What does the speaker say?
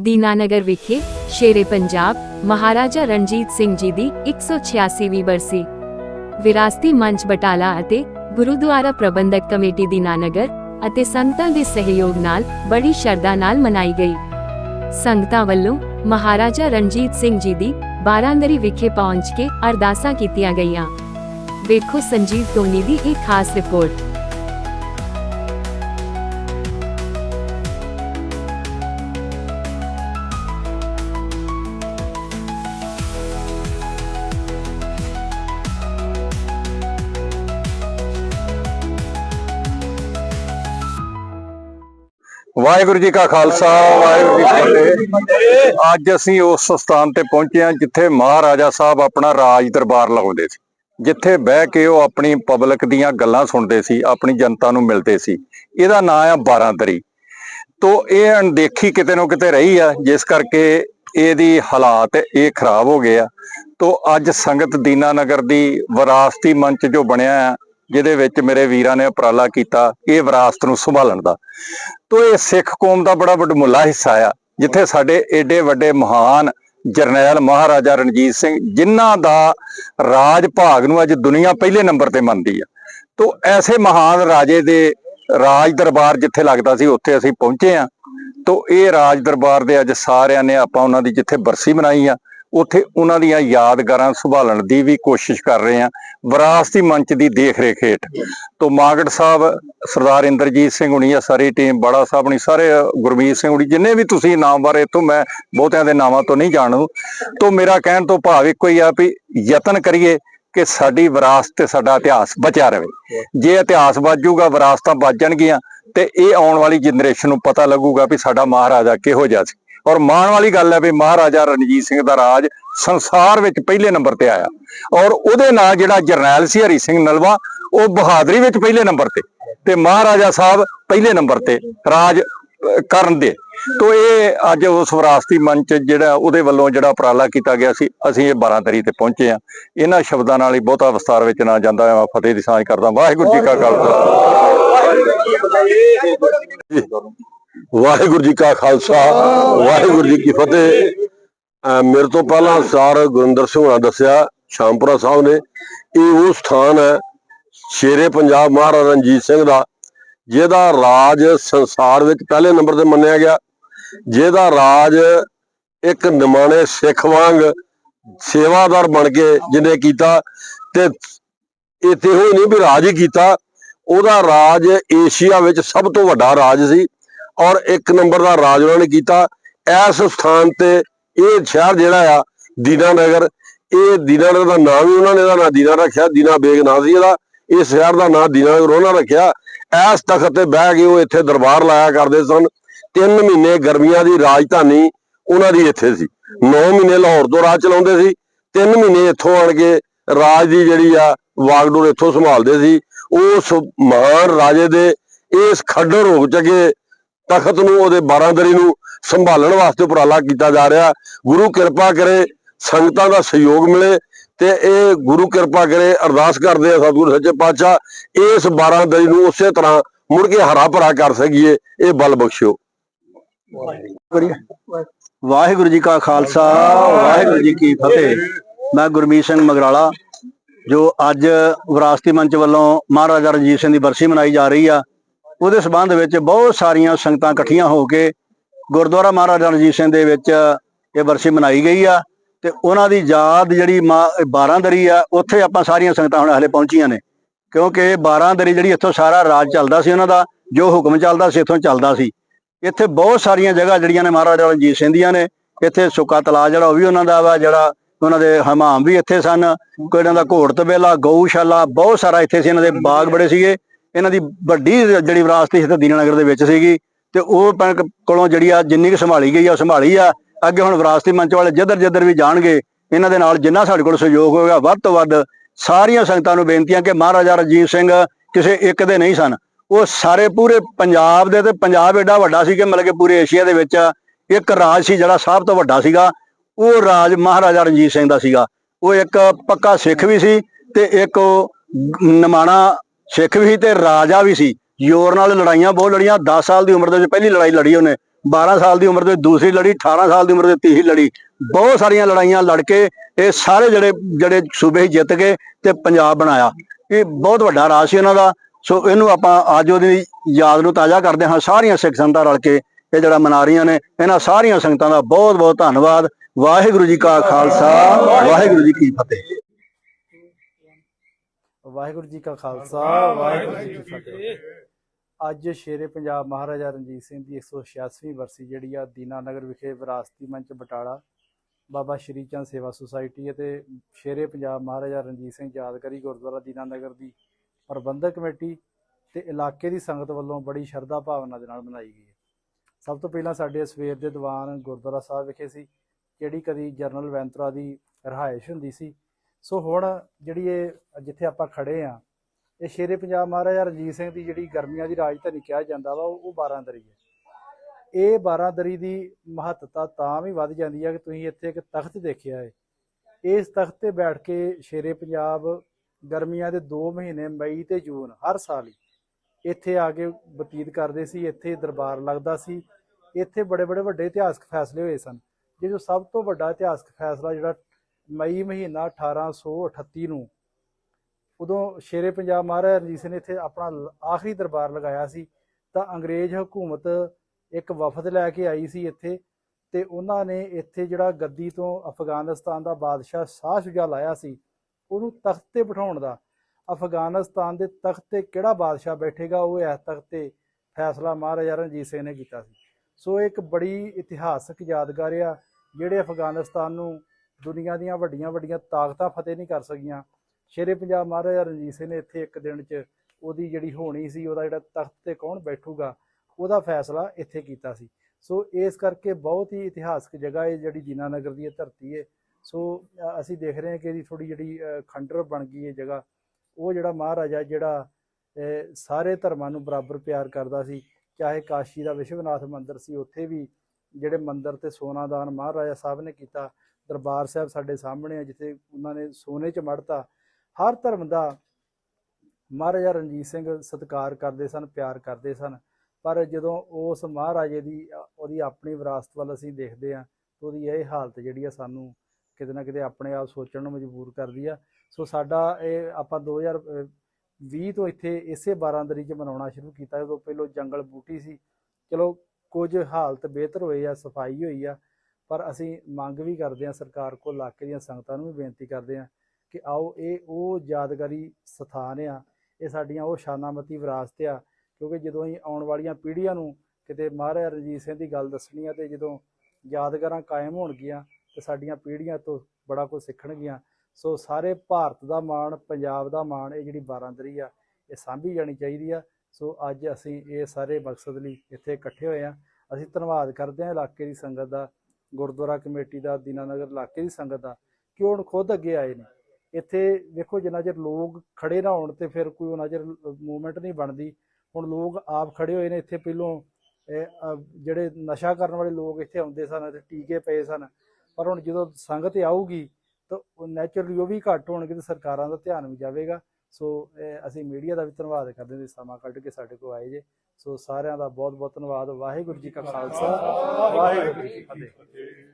ਦੀਨਾਨਗਰ ਵਿਖੇ ਸ਼ੇਰੇ ਪੰਜਾਬ ਮਹਾਰਾਜਾ ਰਣਜੀਤ ਸਿੰਘ ਜੀ ਦੀ 186ਵੀਂ ਬਰਸੀ। ਵਿਰਾਸਤੀ ਮੰਚ ਬਟਾਲਾ ਅਤੇ ਗੁਰਦੁਆਰਾ ਪ੍ਰਬੰਧਕ ਕਮੇਟੀ ਦੀਨਾਨਗਰ ਅਤੇ ਸੰਗਤਾਂ ਦੇ ਸਹਿਯੋਗ ਨਾਲ ਬੜੀ ਸ਼ਰਧਾ ਨਾਲ ਮਨਾਈ ਗਈ। ਸੰਗਤਾਂ ਵੱਲੋਂ ਮਹਾਰਾਜਾ ਰਣਜੀਤ ਸਿੰਘ ਜੀ ਦੀ ਬਾਰਾਂਦਰੀ ਵਿਖੇ ਪਹੁੰਚ ਕੇ ਅਰਦਾਸਾਂ ਕੀਤੀਆਂ ਗਈਆਂ। ਵੇਖੋ ਸੰਜੀਵ ਟੋਨੀ ਦੀ ਇੱਕ ਖਾਸ ਰਿਪੋਰਟ। ਵਾਹਿਗੁਰੂ ਜੀ ਕਾ ਖਾਲਸਾ, ਵਾਹਿਗੁਰੂ ਜੀ ਕੀ ਫਤਿਹ। ਅੱਜ ਅਸੀਂ ਉਸ ਸਥਾਨ ਤੇ ਪਹੁੰਚੇ ਹਾਂ ਜਿੱਥੇ ਮਹਾਰਾਜਾ ਸਾਹਿਬ ਆਪਣਾ ਰਾਜ ਦਰਬਾਰ ਲਾਉਂਦੇ ਸੀ। ਜਿੱਥੇ ਬਹਿ ਕੇ ਉਹ ਆਪਣੀ ਪਬਲਿਕ ਦੀਆਂ ਗੱਲਾਂ ਸੁਣਦੇ ਸੀ, ਆਪਣੀ ਜਨਤਾ ਨੂੰ ਮਿਲਦੇ ਸੀ। ਇਹਦਾ ਨਾਂ ਆ ਬਾਰਾਂਦਰੀ ਤੋਂ ਇਹ ਅਣਦੇਖੀ ਕਿਤੇ ਨਾ ਕਿਤੇ ਰਹੀ ਆ, ਜਿਸ ਕਰਕੇ ਇਹਦੀ ਹਾਲਾਤ ਇਹ ਖਰਾਬ ਹੋ ਗਏ ਆ। ਤੋਂ ਅੱਜ ਸੰਗਤ ਦੀਨਾਨਗਰ ਦੀ ਵਿਰਾਸਤੀ ਮੰਚ ਜੋ ਬਣਿਆ ਆ ਜਿਹਦੇ ਵਿੱਚ ਮੇਰੇ ਵੀਰਾਂ ਨੇ ਉਪਰਾਲਾ ਕੀਤਾ ਇਹ ਵਿਰਾਸਤ ਨੂੰ ਸੰਭਾਲਣ ਦਾ। ਤੋ ਇਹ ਸਿੱਖ ਕੌਮ ਦਾ ਬੜਾ ਵੱਡਮੁੱਲਾ ਹਿੱਸਾ ਆ, ਜਿੱਥੇ ਸਾਡੇ ਏਡੇ ਵੱਡੇ ਮਹਾਨ ਜਰਨੈਲ ਮਹਾਰਾਜਾ ਰਣਜੀਤ ਸਿੰਘ ਜਿਨ੍ਹਾਂ ਦਾ ਰਾਜ ਭਾਗ ਨੂੰ ਅੱਜ ਦੁਨੀਆ ਪਹਿਲੇ ਨੰਬਰ ਤੇ ਮੰਨਦੀ ਆ। ਤੋ ਐਸੇ ਮਹਾਨ ਰਾਜੇ ਦੇ ਰਾਜ ਦਰਬਾਰ ਜਿੱਥੇ ਲੱਗਦਾ ਸੀ, ਉੱਥੇ ਅਸੀਂ ਪਹੁੰਚੇ ਆ। ਤੋ ਇਹ ਰਾਜ ਦਰਬਾਰ ਦੇ ਅੱਜ ਸਾਰਿਆਂ ਨੇ ਆਪਾਂ ਉਹਨਾਂ ਦੀ ਜਿੱਥੇ ਬਰਸੀ ਮਨਾਈ ਆ ਉੱਥੇ ਉਹਨਾਂ ਦੀਆਂ ਯਾਦਗਾਰਾਂ ਸੰਭਾਲਣ ਦੀ ਵੀ ਕੋਸ਼ਿਸ਼ ਕਰ ਰਹੇ ਹਾਂ। ਵਿਰਾਸਤੀ ਮੰਚ ਦੀ ਦੇਖ ਰੇਖ ਹੇਠ ਤੋ ਮਾਗੜ ਸਾਹਿਬ, ਸਰਦਾਰ ਇੰਦਰਜੀਤ ਸਿੰਘ ਹੁਣੀ ਆ, ਸਾਰੀ ਟੀਮ ਬੜਾ ਸਾਹਿਬ ਹੁਣੀ, ਸਾਰੇ ਗੁਰਮੀਤ ਸਿੰਘ ਹੁਣੀ, ਜਿੰਨੇ ਵੀ ਤੁਸੀਂ ਨਾਮ ਬਾਰੇ ਇਥੋਂ ਮੈਂ ਬਹੁਤਿਆਂ ਦੇ ਨਾਵਾਂ ਤੋਂ ਨਹੀਂ ਜਾਣੂ, ਤੋ ਮੇਰਾ ਕਹਿਣ ਤੋਂ ਭਾਵ ਇੱਕੋ ਹੀ ਆ ਵੀ ਯਤਨ ਕਰੀਏ ਕਿ ਸਾਡੀ ਵਿਰਾਸਤ ਤੇ ਸਾਡਾ ਇਤਿਹਾਸ ਬਚਿਆ ਰਹੇ। ਜੇ ਇਤਿਹਾਸ ਬਚ ਵਿਰਾਸਤਾਂ ਬਚ ਜਾਣਗੀਆਂ ਤੇ ਇਹ ਆਉਣ ਵਾਲੀ ਜਨਰੇਸ਼ਨ ਨੂੰ ਪਤਾ ਲੱਗੂਗਾ ਵੀ ਸਾਡਾ ਮਹਾਰਾਜਾ ਕਿਹੋ ਜਿਹਾ ਸੀ। ਔਰ ਮਾਣ ਵਾਲੀ ਗੱਲ ਹੈ ਵੀ ਮਹਾਰਾਜਾ ਰਣਜੀਤ ਸਿੰਘ ਦਾ ਰਾਜ ਸੰਸਾਰ ਵਿੱਚ ਪਹਿਲੇ ਨੰਬਰ ਤੇ ਆਇਆ। ਔਰ ਉਹਦੇ ਨਾਲ ਜਿਹੜਾ ਜਰਨੈਲ ਸੀ ਹਰੀ ਸਿੰਘ ਨਲਵਾ ਉਹ ਬਹਾਦਰੀ ਵਿੱਚ ਪਹਿਲੇ ਨੰਬਰ ਤੇ ਤੇ ਮਹਾਰਾਜਾ ਸਾਹਿਬ ਪਹਿਲੇ ਨੰਬਰ ਤੇ ਰਾਜ ਕਰਨ ਦੇ। ਤੋ ਇਹ ਅੱਜ ਉਸ ਵਿਰਾਸਤੀ ਮੰਚ ਜਿਹੜਾ ਉਹਦੇ ਵੱਲੋਂ ਜਿਹੜਾ ਉਪਰਾਲਾ ਕੀਤਾ ਗਿਆ ਸੀ ਅਸੀਂ ਇਹ 12 ਤਰੀ ਤੇ ਪਹੁੰਚੇ ਆ ਇਹਨਾਂ ਸ਼ਬਦਾਂ ਨਾਲ ਹੀ ਬਹੁਤਾ ਵਿਸਤਾਰ ਵਿੱਚ ਨਾ ਜਾਂਦਾ ਮੈਂ ਫਤਿਹ ਦੀ ਸਾਂਝ ਕਰਦਾ। ਵਾਹਿਗੁਰੂ ਜੀ ਕਾ ਖਾਲਸਾ। ਵਾਹਿਗੁਰੂ ਜੀ ਕਾ ਖਾਲਸਾ, ਵਾਹਿਗੁਰੂ ਜੀ ਕੀ ਫਤਿਹ। ਅਹ ਮੇਰੇ ਤੋਂ ਪਹਿਲਾਂ ਸਰ ਗੁਰਿੰਦਰ ਸਿੰਘ ਹੋਣਾ ਦੱਸਿਆ, ਸ਼ਾਮਪੁਰਾ ਸਾਹਿਬ ਨੇ, ਇਹ ਉਹ ਸਥਾਨ ਹੈ, ਸ਼ੇਰੇ ਪੰਜਾਬ ਮਹਾਰਾਜਾ ਰਣਜੀਤ ਸਿੰਘ ਦਾ, ਜਿਹਦਾ ਰਾਜ ਸੰਸਾਰ ਵਿੱਚ ਪਹਿਲੇ ਨੰਬਰ ਤੇ ਮੰਨਿਆ ਗਿਆ। ਜਿਹਦਾ ਰਾਜ ਇੱਕ ਨਿਮਾਣੇ ਸਿੱਖ ਵਾਂਗ ਸੇਵਾਦਾਰ ਬਣ ਕੇ ਜਿਹਨੇ ਕੀਤਾ ਤੇ ਇੱਥੇ ਹੋਈ ਨਹੀਂ ਵੀ ਰਾਜ ਹੀ ਕੀਤਾ, ਉਹਦਾ ਰਾਜ ਏਸ਼ੀਆ ਵਿੱਚ ਸਭ ਤੋਂ ਵੱਡਾ ਰਾਜ ਸੀ। ਔਰ ਇੱਕ ਨੰਬਰ ਦਾ ਰਾਜ ਉਹਨਾਂ ਨੇ ਕੀਤਾ। ਇਸ ਸਥਾਨ ਤੇ ਇਹ ਸ਼ਹਿਰ ਜਿਹੜਾ ਆ, ਦੀਨਾ ਨਗਰ, ਇਹ ਦੀਨਾ ਨਗਰ ਦਾ ਨਾਮ ਹੀ ਉਹਨਾਂ ਨੇ ਇਹਦਾ ਨਾਂ ਦੀਨਾ ਰੱਖਿਆ, ਦੀਨਾ ਬੇਗ ਨਾਂ ਸੀ ਇਹਦਾ। ਇਸ ਸ਼ਹਿਰ ਦਾ ਨਾਂ ਦੀਨਾ ਨਗਰ ਉਹਨਾਂ ਰੱਖਿਆ। ਇਸ ਤਖਤ ਤੇ ਬਹਿ ਕੇ ਉਹ ਇੱਥੇ ਦਰਬਾਰ ਲਾਇਆ ਕਰਦੇ ਸਨ। ਤਿੰਨ ਮਹੀਨੇ ਗਰਮੀਆਂ ਦੀ ਰਾਜਧਾਨੀ ਉਹਨਾਂ ਦੀ ਇੱਥੇ ਸੀ। 9 ਮਹੀਨੇ ਲਾਹੌਰ ਤੋਂ ਰਾਜ ਚਲਾਉਂਦੇ ਸੀ। ਤਿੰਨ ਮਹੀਨੇ ਇੱਥੋਂ ਆਣ ਕੇ ਰਾਜ ਦੀ ਜਿਹੜੀ ਆ, ਵਾਗਡੋਰ ਇੱਥੋਂ ਸੰਭਾਲਦੇ ਸੀ। ਉਸ ਮਹਾਨ ਰਾਜੇ ਦੇ ਇਸ ਖੱਡਰ ਰੋਗ ਚਗੇ ਤਖਤ ਨੂੰ, ਉਹਦੇ ਬਾਰਾਂਦਰੀ ਨੂੰ ਸੰਭਾਲਣ ਵਾਸਤੇ ਉਪਰਾਲਾ ਕੀਤਾ ਜਾ ਰਿਹਾ। ਗੁਰੂ ਕਿਰਪਾ ਕਰੇ, ਸੰਗਤਾਂ ਦਾ ਸਹਿਯੋਗ ਮਿਲੇ ਤੇ ਇਹ ਗੁਰੂ ਕਿਰਪਾ ਕਰੇ, ਅਰਦਾਸ ਕਰਦੇ ਆ ਸਤਿਗੁਰੂ ਸੱਚੇ ਪਾਤਸ਼ਾਹ, ਇਸ ਬਾਰਾਂਦਰੀ ਨੂੰ ਉਸੇ ਤਰ੍ਹਾਂ ਮੁੜ ਕੇ ਹਰਾ ਭਰਾ ਕਰ ਸਕੀਏ, ਇਹ ਬਲ ਬਖਸ਼ਿਓ। ਵਾਹਿਗੁਰੂ ਜੀ ਕਾ ਖਾਲਸਾ, ਵਾਹਿਗੁਰੂ ਜੀ ਕੀ ਫਤਿਹ। ਮੈਂ ਗੁਰਮੀਤ ਸਿੰਘ ਮਗਰਾਲਾ, ਜੋ ਅੱਜ ਵਿਰਾਸਤੀ ਮੰਚ ਵੱਲੋਂ ਮਹਾਰਾਜਾ ਰਣਜੀਤ ਸਿੰਘ ਦੀ ਬਰਸੀ ਮਨਾਈ ਜਾ ਰਹੀ ਆ। ਉਹਦੇ ਸਬੰਧ ਵਿੱਚ ਬਹੁਤ ਸਾਰੀਆਂ ਸੰਗਤਾਂ ਇਕੱਠੀਆਂ ਹੋ ਕੇ ਗੁਰਦੁਆਰਾ ਮਹਾਰਾਜਾ ਰਣਜੀਤ ਸਿੰਘ ਦੇ ਵਿੱਚ ਇਹ ਵਰਸ਼ੀ ਮਨਾਈ ਗਈ ਆ ਤੇ ਉਹਨਾਂ ਦੀ ਯਾਦ ਜਿਹੜੀ 12 ਦਰੀ ਆ, ਉੱਥੇ ਆਪਾਂ ਸਾਰੀਆਂ ਸੰਗਤਾਂ ਹੁਣ ਹਲੇ ਪਹੁੰਚੀਆਂ ਨੇ। ਕਿਉਂਕਿ 12 ਦਰੀ ਜਿਹੜੀ ਇੱਥੋਂ ਸਾਰਾ ਰਾਜ ਚੱਲਦਾ ਸੀ ਉਹਨਾਂ ਦਾ, ਜੋ ਹੁਕਮ ਚੱਲਦਾ ਸੀ ਇੱਥੋਂ ਚੱਲਦਾ ਸੀ। ਇੱਥੇ ਬਹੁਤ ਸਾਰੀਆਂ ਜਗ੍ਹਾ ਜਿਹੜੀਆਂ ਨੇ ਮਹਾਰਾਜਾ ਰਣਜੀਤ ਸਿੰਘ ਦੀਆਂ ਨੇ, ਇੱਥੇ ਸੁੱਕਾ ਤਲਾ ਜਿਹੜਾ ਉਹ ਵੀ ਉਹਨਾਂ ਦਾ ਵਾ, ਜਿਹੜਾ ਉਹਨਾਂ ਦੇ ਹਮਾਮ ਵੀ ਇੱਥੇ ਸਨ। ਕੋਈ ਇਹਨਾਂ ਦਾ ਘੋੜ ਤਬੇਲਾ, ਗਊਸ਼ਾਲਾ, ਬਹੁਤ ਸਾਰਾ ਇੱਥੇ ਸੀ, ਇਹਨਾਂ ਦੇ ਬਾਗ ਬੜੇ ਸੀਗੇ। ਇਹਨਾਂ ਦੀ ਵੱਡੀ ਜਿਹੜੀ ਵਿਰਾਸਤ ਸੀ ਇੱਥੇ ਦੀਨਾਨਗਰ ਦੇ ਵਿੱਚ ਸੀਗੀ ਤੇ ਉਹ ਪਿੰਡ ਕੋਲੋਂ ਜਿਹੜੀ ਆ ਜਿੰਨੀ ਕੁ ਸੰਭਾਲੀ ਗਈ ਆ, ਉਹ ਸੰਭਾਲੀ ਆ। ਅੱਗੇ ਹੁਣ ਵਿਰਾਸਤੀ ਮੰਚ ਵਾਲੇ ਜਿੱਧਰ ਜਿੱਧਰ ਵੀ ਜਾਣਗੇ, ਇਹਨਾਂ ਦੇ ਨਾਲ ਜਿੰਨਾ ਸਾਡੇ ਕੋਲ ਸਹਿਯੋਗ ਹੋਏਗਾ, ਵੱਧ ਤੋਂ ਵੱਧ ਸਾਰੀਆਂ ਸੰਗਤਾਂ ਨੂੰ ਬੇਨਤੀਆਂ ਕਿ ਮਹਾਰਾਜਾ ਰਣਜੀਤ ਸਿੰਘ ਕਿਸੇ ਇੱਕ ਦੇ ਨਹੀਂ ਸਨ। ਉਹ ਸਾਰੇ ਪੂਰੇ ਪੰਜਾਬ ਦੇ ਤੇ ਪੰਜਾਬ ਐਡਾ ਵੱਡਾ ਸੀ ਕਿ ਮਤਲਬ ਕਿ ਪੂਰੇ ਏਸ਼ੀਆ ਦੇ ਵਿੱਚ ਇੱਕ ਰਾਜ ਸੀ ਜਿਹੜਾ ਸਭ ਤੋਂ ਵੱਡਾ ਸੀਗਾ। ਉਹ ਰਾਜ ਮਹਾਰਾਜਾ ਰਣਜੀਤ ਸਿੰਘ ਦਾ ਸੀਗਾ। ਉਹ ਇੱਕ ਪੱਕਾ ਸਿੱਖ ਵੀ ਸੀ ਤੇ ਇੱਕ ਉਹ ਨਿਮਾਣਾ ਸਿੱਖ ਵੀ ਤੇ ਰਾਜਾ ਵੀ ਸੀ। ਜ਼ੋਰ ਨਾਲ ਲੜਾਈਆਂ ਬਹੁਤ ਲੜੀਆਂ। 10 ਸਾਲ ਦੀ ਉਮਰ ਦੇ ਵਿੱਚ ਪਹਿਲੀ ਲੜਾਈ ਲੜੀ ਉਹਨੇ। 12 ਸਾਲ ਦੀ ਉਮਰ ਦੇ ਦੂਸਰੀ ਲੜੀ 18 ਸਾਲ ਦੀ ਉਮਰ ਦੇ ਤੀਸਰੀ ਲੜੀ। ਬਹੁਤ ਸਾਰੀਆਂ ਲੜਾਈਆਂ ਲੜ ਕੇ ਇਹ ਸਾਰੇ ਜਿਹੜੇ ਜਿਹੜੇ ਸੂਬੇ ਹੀ ਜਿੱਤ ਗਏ ਤੇ ਪੰਜਾਬ ਬਣਾਇਆ। ਇਹ ਬਹੁਤ ਵੱਡਾ ਰਾਜ ਸੀ ਇਹਨਾਂ ਦਾ। ਸੋ ਇਹਨੂੰ ਆਪਾਂ ਅੱਜ ਉਹਦੀ ਯਾਦ ਨੂੰ ਤਾਜ਼ਾ ਕਰਦੇ ਹਾਂ। ਸਾਰੀਆਂ ਸਿੱਖ ਸੰਗਤਾਂ ਰਲ ਕੇ ਇਹ ਜਿਹੜਾ ਮਨਾ ਰਹੀਆਂ ਨੇ, ਇਹਨਾਂ ਸਾਰੀਆਂ ਸੰਗਤਾਂ ਦਾ ਬਹੁਤ ਬਹੁਤ ਧੰਨਵਾਦ। ਵਾਹਿਗੁਰੂ ਜੀ ਕਾ ਖਾਲਸਾ, ਵਾਹਿਗੁਰੂ ਜੀ ਕੀ ਫਤਿਹ। ਵਾਹਿਗੁਰੂ ਜੀ ਕਾ ਖਾਲਸਾ ਵਾਹਿਗੁਰੂ ਜੀ ਕੀ ਫਤਿਹ। ਅੱਜ ਸ਼ੇਰੇ ਪੰਜਾਬ ਮਹਾਰਾਜਾ ਰਣਜੀਤ ਸਿੰਘ ਦੀ 186ਵੀਂ ਵਰਸੀ ਜਿਹੜੀ ਆ ਦੀਨਾਨਗਰ ਵਿਖੇ ਵਿਰਾਸਤੀ ਮੰਚ ਬਟਾਲਾ ਬਾਬਾ ਸ਼੍ਰੀ ਚੰਦ ਸੇਵਾ ਸੁਸਾਇਟੀ ਅਤੇ ਸ਼ੇਰੇ ਪੰਜਾਬ ਮਹਾਰਾਜਾ ਰਣਜੀਤ ਸਿੰਘ ਯਾਦਗਾਰੀ ਗੁਰਦੁਆਰਾ ਦੀਨਾਨਗਰ ਦੀ ਪ੍ਰਬੰਧਕ ਕਮੇਟੀ ਤੇ ਇਲਾਕੇ ਦੀ ਸੰਗਤ ਵੱਲੋਂ ਬੜੀ ਸ਼ਰਧਾ ਭਾਵਨਾ ਦੇ ਨਾਲ ਮਨਾਈ ਗਈ ਹੈ। ਸਭ ਤੋਂ ਪਹਿਲਾਂ ਸਾਡੇ ਸਵੇਰ ਦੇ ਦੀਵਾਨ ਗੁਰਦੁਆਰਾ ਸਾਹਿਬ ਵਿਖੇ ਸੀ ਜਿਹੜੀ ਕਦੀ ਜਰਨਲ ਵੈਂਤਰਾ ਦੀ ਰਿਹਾਇਸ਼ ਹੁੰਦੀ ਸੀ ਸੋ ਹੁਣ ਜਿਹੜੀ ਇਹ ਜਿੱਥੇ ਆਪਾਂ ਖੜੇ ਆ, ਇਹ ਸ਼ੇਰੇ ਪੰਜਾਬ ਮਹਾਰਾਜਾ ਰਣਜੀਤ ਸਿੰਘ ਦੀ ਜਿਹੜੀ ਗਰਮੀਆਂ ਦੀ ਰਾਜਧਾਨੀ ਕਿਹਾ ਜਾਂਦਾ ਵਾ, ਉਹ ਉਹ ਬਾਰਾਂਦਰੀ ਹੈ। ਇਹ ਬਾਰਾਂਦਰੀ ਦੀ ਮਹੱਤਤਾ ਤਾਂ ਵੀ ਵੱਧ ਜਾਂਦੀ ਹੈ ਕਿ ਤੁਸੀਂ ਇੱਥੇ ਇੱਕ ਤਖਤ ਦੇਖਿਆ ਹੈ ਇਸ ਤਖਤ ਤੇ ਬੈਠ ਕੇ ਸ਼ੇਰੇ ਪੰਜਾਬ ਗਰਮੀਆਂ ਦੇ 2 ਮਹੀਨੇ, ਮਈ ਤੇ ਜੂਨ, ਹਰ ਸਾਲ ਇੱਥੇ ਆ ਕੇ ਬਤੀਤ ਕਰਦੇ ਸੀ, ਇੱਥੇ ਦਰਬਾਰ ਲੱਗਦਾ ਸੀ। ਇੱਥੇ ਬੜੇ ਬੜੇ ਵੱਡੇ ਇਤਿਹਾਸਕ ਫੈਸਲੇ ਹੋਏ ਸਨ। ਜੇ ਜੋ ਸਭ ਤੋਂ ਵੱਡਾ ਇਤਿਹਾਸਕ ਫੈਸਲਾ ਜਿਹੜਾ ਮਈ ਮਹੀਨਾ 1838 ਨੂੰ ਉਦੋਂ ਸ਼ੇਰੇ ਪੰਜਾਬ ਮਹਾਰਾਜਾ ਰਣਜੀਤ ਸਿੰਘ ਨੇ ਇੱਥੇ ਆਪਣਾ ਆਖਰੀ ਦਰਬਾਰ ਲਗਾਇਆ ਸੀ, ਤਾਂ ਅੰਗਰੇਜ਼ ਹਕੂਮਤ ਇੱਕ ਵਫਦ ਲੈ ਕੇ ਆਈ ਸੀ ਇੱਥੇ ਤੇ ਉਹਨਾਂ ਨੇ ਇੱਥੇ ਜਿਹੜਾ ਗੱਦੀ ਤੋਂ ਅਫਗਾਨਿਸਤਾਨ ਦਾ ਬਾਦਸ਼ਾਹ ਸ਼ਾਹ ਸ਼ੁਜਾ ਲਾਇਆ ਸੀ, ਉਹਨੂੰ ਤਖਤ ਤੇ ਬਿਠਾਉਣ ਦਾ। ਅਫਗਾਨਿਸਤਾਨ ਦੇ ਤਖਤ ਤੇ ਕਿਹੜਾ ਬਾਦਸ਼ਾਹ ਬੈਠੇਗਾ, ਉਹ ਇਸ ਤਖਤ ਤੇ ਫੈਸਲਾ ਮਹਾਰਾਜਾ ਰਣਜੀਤ ਸਿੰਘ ਨੇ ਕੀਤਾ ਸੀ। ਸੋ ਇਹ ਇੱਕ ਬੜੀ ਇਤਿਹਾਸਕ ਯਾਦਗਾਰ ਆ, ਜਿਹੜੇ ਅਫਗਾਨਿਸਤਾਨ ਨੂੰ ਦੁਨੀਆ ਦੀਆਂ ਵੱਡੀਆਂ ਵੱਡੀਆਂ ਤਾਕਤਾਂ ਫਤਿਹ ਨਹੀਂ ਕਰ ਸਕੀਆਂ। ਸ਼ੇਰੇ ਪੰਜਾਬ ਮਹਾਰਾਜਾ ਰਣਜੀਤ ਸਿੰਘ ਨੇ ਇੱਥੇ ਇੱਕ ਦਿਨ 'ਚ ਉਹਦੀ ਜਿਹੜੀ ਹੋਣੀ ਸੀ, ਉਹਦਾ ਜਿਹੜਾ ਤਖਤ ਤੇ ਕੌਣ ਬੈਠੂਗਾ, ਉਹਦਾ ਫੈਸਲਾ ਇੱਥੇ ਕੀਤਾ ਸੀ। ਸੋ ਇਸ ਕਰਕੇ ਬਹੁਤ ਹੀ ਇਤਿਹਾਸਕ ਜਗ੍ਹਾ ਹੈ ਜਿਹੜੀ ਦੀਨਾਨਗਰ ਦੀ ਇਹ ਧਰਤੀ ਹੈ ਸੋ ਅਸੀਂ ਦੇਖ ਰਹੇ ਹਾਂ ਕਿ ਇਹਦੀ ਥੋੜੀ ਜਿਹੜੀ ਖੰਡਰ ਬਣ ਗਈ ਹੈ ਜਗ੍ਹਾ। ਉਹ ਜਿਹੜਾ ਮਹਾਰਾਜਾ ਜਿਹੜਾ ਸਾਰੇ ਧਰਮਾਂ ਨੂੰ ਬਰਾਬਰ ਪਿਆਰ ਕਰਦਾ ਸੀ, ਚਾਹੇ ਕਾਸ਼ੀ ਦਾ ਵਿਸ਼ਵਨਾਥ ਮੰਦਿਰ ਸੀ, ਉੱਥੇ ਵੀ ਜਿਹੜੇ ਮੰਦਿਰ ਤੇ ਸੋਨਾ ਦਾਨ ਮਹਾਰਾਜਾ ਸਾਹਿਬ ਨੇ ਕੀਤਾ ਦਰਬਾਰ ਸਾਹਿਬ ਸਾਡੇ ਸਾਹਮਣੇ ਹੈ ਜਿੱਥੇ ਉਹਨਾਂ ਨੇ ਸੋਨੇ 'ਚ ਮੜਤਾ। ਹਰ ਧਰਮ ਦਾ ਮਹਾਰਾਜਾ ਰਣਜੀਤ ਸਿੰਘ ਸਤਿਕਾਰ ਕਰਦੇ ਸਨ, ਪਿਆਰ ਕਰਦੇ ਸਨ। ਪਰ ਜਦੋਂ ਉਸ ਮਹਾਰਾਜੇ ਦੀ, ਉਹਦੀ ਆਪਣੀ ਵਿਰਾਸਤ ਵੱਲ ਅਸੀਂ ਦੇਖਦੇ ਹਾਂ ਉਹਦੀ ਇਹ ਹਾਲਤ ਜਿਹੜੀ ਆ ਸਾਨੂੰ ਕਿਤੇ ਨਾ ਕਿਤੇ ਆਪਣੇ ਆਪ ਸੋਚਣ ਨੂੰ ਮਜਬੂਰ ਕਰਦੀ ਆ। ਸੋ ਸਾਡਾ ਇਹ ਆਪਾਂ 2020 ਤੋਂ ਇੱਥੇ ਇਸੇ ਬਾਰਾਂਦਰੀ 'ਚ ਮਨਾਉਣਾ ਸ਼ੁਰੂ ਕੀਤਾ। ਜਦੋਂ ਪਹਿਲਾਂ ਜੰਗਲ ਬੂਟੀ ਸੀ। ਚਲੋ ਕੁਝ ਹਾਲਤ ਬਿਹਤਰ ਹੋਏ ਆ, ਸਫ਼ਾਈ ਹੋਈ ਆ। ਪਰ ਅਸੀਂ ਮੰਗ ਵੀ ਕਰਦੇ ਹਾਂ ਸਰਕਾਰ ਕੋਲ ਇਲਾਕੇ ਦੀਆਂ ਸੰਗਤਾਂ ਨੂੰ ਵੀ ਬੇਨਤੀ ਕਰਦੇ ਹਾਂ ਕਿ ਆਓ ਇਹ ਉਹ ਯਾਦਗਾਰੀ ਸਥਾਨ ਆ, ਇਹ ਸਾਡੀਆਂ ਉਹ ਸ਼ਾਨਾਮਤੀ ਵਿਰਾਸਤ ਆ, ਕਿਉਂਕਿ ਜਦੋਂ ਅਸੀਂ ਆਉਣ ਵਾਲੀਆਂ ਪੀੜ੍ਹੀਆਂ ਨੂੰ ਕਿਤੇ ਮਹਾਰਾਜਾ ਰਣਜੀਤ ਸਿੰਘ ਦੀ ਗੱਲ ਦੱਸਣੀ ਆ ਤੇ ਜਦੋਂ ਯਾਦਗਾਰਾਂ ਕਾਇਮ ਹੋਣਗੀਆਂ ਤੇ ਸਾਡੀਆਂ ਪੀੜ੍ਹੀਆਂ ਤੋਂ ਬੜਾ ਕੁਝ ਸਿੱਖਣਗੀਆਂ, ਸੋ ਸਾਰੇ ਭਾਰਤ ਦਾ ਮਾਣ, ਪੰਜਾਬ ਦਾ ਮਾਣ, ਇਹ ਜਿਹੜੀ ਬਾਰਾਂਦਰੀ ਆ, ਇਹ ਸਾਂਭੀ ਜਾਣੀ ਚਾਹੀਦੀ ਆ, ਸੋ ਅੱਜ ਅਸੀਂ ਇਹ ਸਾਰੇ ਮਕਸਦ ਲਈ ਇੱਥੇ ਇਕੱਠੇ ਹੋਏ ਆ। ਅਸੀਂ ਧੰਨਵਾਦ ਕਰਦੇ ਹਾਂ ਇਲਾਕੇ ਦੀ ਸੰਗਤ ਦਾ ਗੁਰਦੁਆਰਾ ਕਮੇਟੀ ਦਾ, ਦੀਨਾਨਗਰ ਇਲਾਕੇ ਦੀ ਸੰਗਤ ਦਾ, ਕਿ ਉਹ ਹੁਣ ਖੁਦ ਅੱਗੇ ਆਏ ਨੇ। ਇੱਥੇ ਵੇਖੋ ਜਿੰਨਾ ਚਿਰ ਲੋਕ ਖੜੇ ਨਾ ਹੋਣ ਤੇ ਫਿਰ ਕੋਈ ਉਹਨਾਂ ਚਿਰ ਮੂਵਮੈਂਟ ਨਹੀਂ ਬਣਦੀ। ਹੁਣ ਲੋਕ ਆਪ ਖੜੇ ਹੋਏ ਨੇ, ਇੱਥੇ ਪਹਿਲੋਂ ਜਿਹੜੇ ਨਸ਼ਾ ਕਰਨ ਵਾਲੇ ਲੋਕ ਇੱਥੇ ਆਉਂਦੇ ਸਨ ਤੇ ਟੀਕੇ ਪਏ ਸਨ। ਪਰ ਹੁਣ ਜਦੋਂ ਸੰਗਤ ਆਊਗੀ, ਤਾਂ ਨੈਚੁਰਲੀ ਉਹ ਵੀ ਘੱਟ ਹੋਣਗੇ ਤੇ ਸਰਕਾਰਾਂ ਦਾ ਧਿਆਨ ਵੀ ਜਾਵੇਗਾ। ਸੋ ਇਹ ਅਸੀਂ ਮੀਡੀਆ ਦਾ ਵੀ ਧੰਨਵਾਦ ਕਰਦੇ ਹਾਂ ਸਮਾਂ ਕੱਢ ਕੇ ਸਾਡੇ ਕੋਲ ਆਏ ਜੇ। ਸੋ ਸਾਰਿਆਂ ਦਾ ਬਹੁਤ ਬਹੁਤ ਧੰਨਵਾਦ। ਵਾਹਿਗੁਰੂ ਜੀ ਕਾ ਖਾਲਸਾ। ਵਾਹਿਗੁਰੂ ਜੀ ਕੀ ਫਤਿਹ।